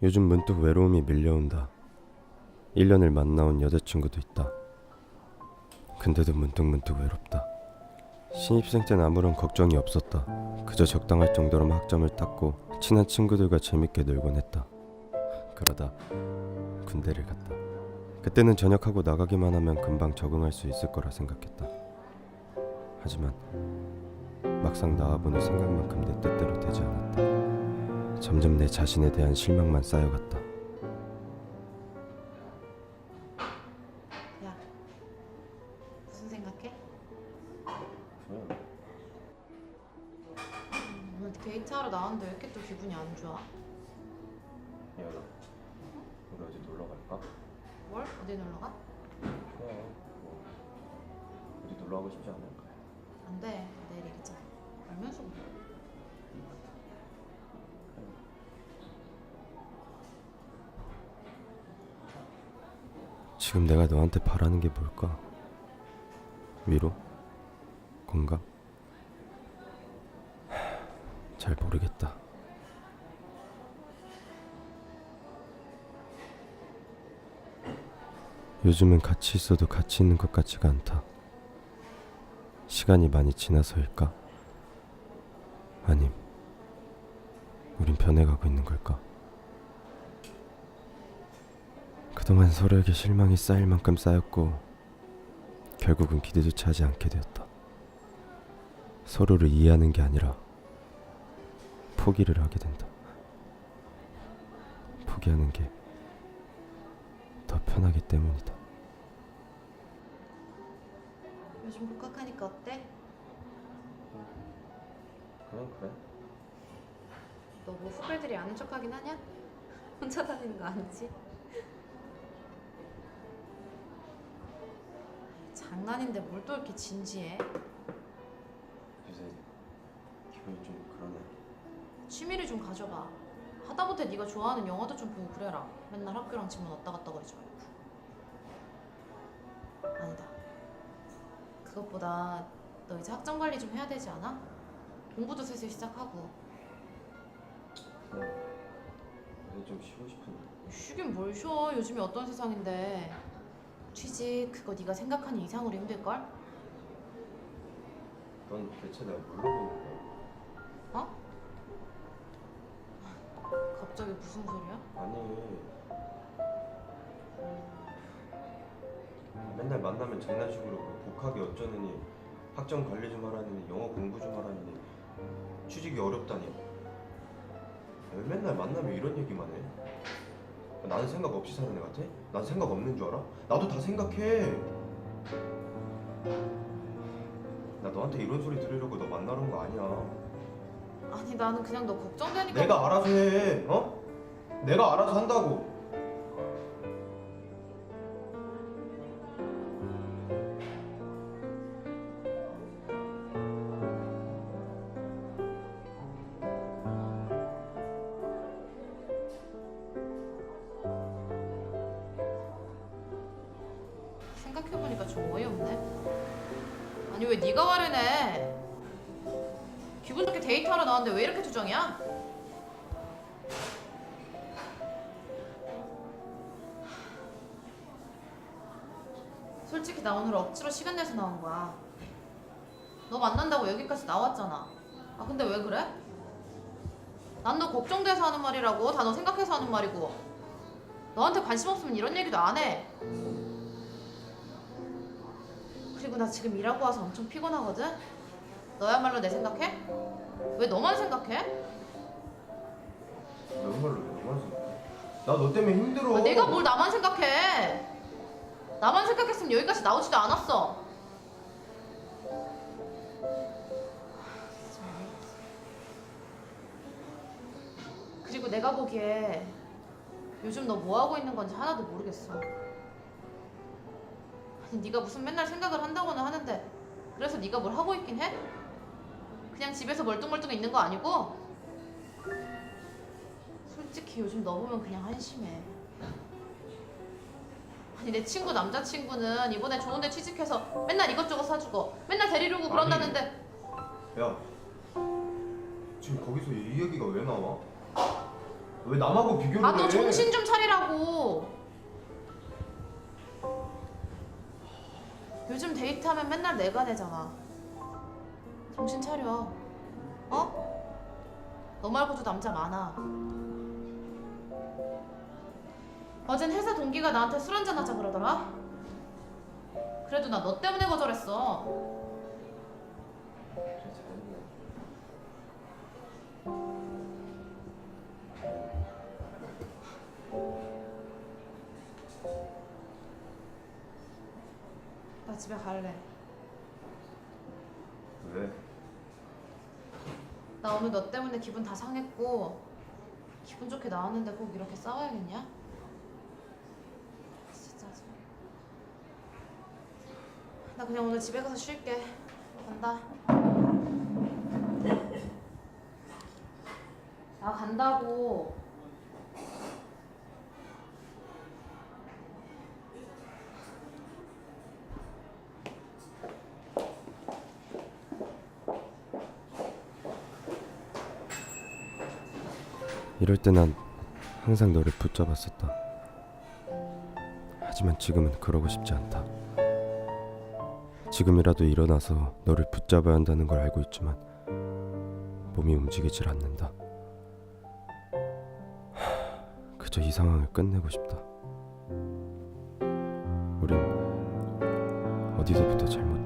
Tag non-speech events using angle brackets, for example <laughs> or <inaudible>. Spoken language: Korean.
요즘 문득 외로움이 밀려온다. 1년을 만나온 여자친구도 있다. 근데도 문득 문득 외롭다. 신입생 땐 아무런 걱정이 없었다. 그저 적당할 정도로만 학점을 땄고 친한 친구들과 재밌게 놀곤 했다. 그러다 군대를 갔다. 그때는 전역하고 나가기만 하면 금방 적응할 수 있을 거라 생각했다. 하지만 막상 나와보니 생각만큼 내 뜻대로 않았다. 점점 내 자신에 대한 실망만 쌓여갔다. 야, 무슨 생각해? 음, 오늘 데이트하러 나왔는데 왜 이렇게 또 기분이 안 좋아? 미안하. 우리 어디 놀러 갈까? 뭘? 어디 놀러 가? 그래. 뭐 어디 놀러 가고 싶지 않아? 안 돼. 지금 내가 너한테 바라는 게 뭘까? 위로? 하, 잘 모르겠다. 요즘은 같이 있어도 같이 있는 것 같지가 않다. 시간이 많이 지나서일까? 아님, 우린 변해가고 있는 걸까? 그동안 서로에게 실망이 쌓일 만큼 쌓였고 결국은 기대조차 하지 않게 되었다. 서로를 이해하는 게 아니라 포기를 하게 된다. 포기하는 게 더 편하기 때문이다. 요즘 복학하니까 어때? 그냥 그래. 너 뭐 후배들이 아는 척하긴 하냐? <laughs> 혼자 다니는 거 아니지? 장난인데 뭘 또 이렇게 진지해? 요새 기분이 좀 그러네. 취미를 좀 가져봐. 하다못해 네가 좋아하는 영화도 좀 보고 그래라. 맨날 학교랑 집만 왔다 갔다 거리지 말고. 아니다. 그것보다 너 이제 학점 관리 좀 해야 되지 않아? 공부도 슬슬 시작하고. 요새 좀 쉬고 싶은데. 쉬긴 뭘 쉬어. 요즘이 어떤 세상인데. 취직 그거 네가 생각하는 이상으로 힘들걸? 넌 대체 내가 뭘로 보는 거야? 어? 갑자기 무슨 소리야? 아니 맨날 만나면 장난식으로 뭐 복학이 어쩌느니 학점 관리 좀 하라느니 영어 공부 좀 하라느니 취직이 어렵다니 왜 맨날 만나면 이런 얘기만 해? 나는 생각 없이 사는 애 같아? 난 생각 없는 줄 알아? 나도 다 생각해 나 너한테 이런 소리 들으려고 너 만나러 온 거 아니야 아니 나는 그냥 너 걱정되니까 내가 알아서 해 어? 내가 알아서 한다고 보니까 좀 어이없네. 아니 왜 네가 화를 내? 기분 좋게 데이트하러 나왔는데 왜 이렇게 투정이야? 솔직히 나 오늘 억지로 시간 내서 나온 거야. 너 만난다고 여기까지 나왔잖아. 아 근데 왜 그래? 난 너 걱정돼서 하는 말이라고 다 너 생각해서 하는 말이고 너한테 관심 없으면 이런 얘기도 안 해. 그리고 나 지금 일하고 와서 엄청 피곤하거든? 너야말로 내 생각해? 왜 너만 생각해? 정말로 너만 생각해 나너 때문에 힘들어 아, 내가 뭘 나만 생각해? 나만 생각했으면 여기까지 나오지도 않았어. 그리고 내가 보기에 요즘 너 뭐 하고 있는 건지 하나도 모르겠어. 아니 네가 무슨 맨날 생각을 한다고는 하는데 그래서 네가 뭘 하고 있긴 해? 그냥 집에서 멀뚱멀뚱 있는 거 아니고? 솔직히 요즘 너 보면 그냥 한심해. 아니 내 친구 남자친구는 이번에 좋은 데 취직해서 맨날 이것저것 사주고 맨날 데리러 오고 그런다는데 야 지금 거기서 이 얘기가 왜 나와? 왜 남하고 비교를 아너 해? 정신 좀 차리라고. 데이트하면 맨날 내가 내잖아. 정신 차려. 어? 너 말고도 남자 많아. 어젠 회사 동기가 나한테 술 한잔 하자 그러더라. 그래도 나 너 때문에 거절했어. 나 집에 갈래. 왜? 나 오늘 너 때문에 기분 다 상했고 기분 좋게 나왔는데 꼭 이렇게 싸워야겠냐? 진짜 짜증. 나 그냥 오늘 집에 가서 쉴게. 간다. 나 간다고. 이럴 때 난 항상 너를 붙잡았었다. 하지만 지금은 그러고 싶지 않다. 지금이라도 일어나서 너를 붙잡아야 한다는 걸 알고 있지만 몸이 움직이질 않는다. 하, 그저 이 상황을 끝내고 싶다. 우린 어디서부터 잘못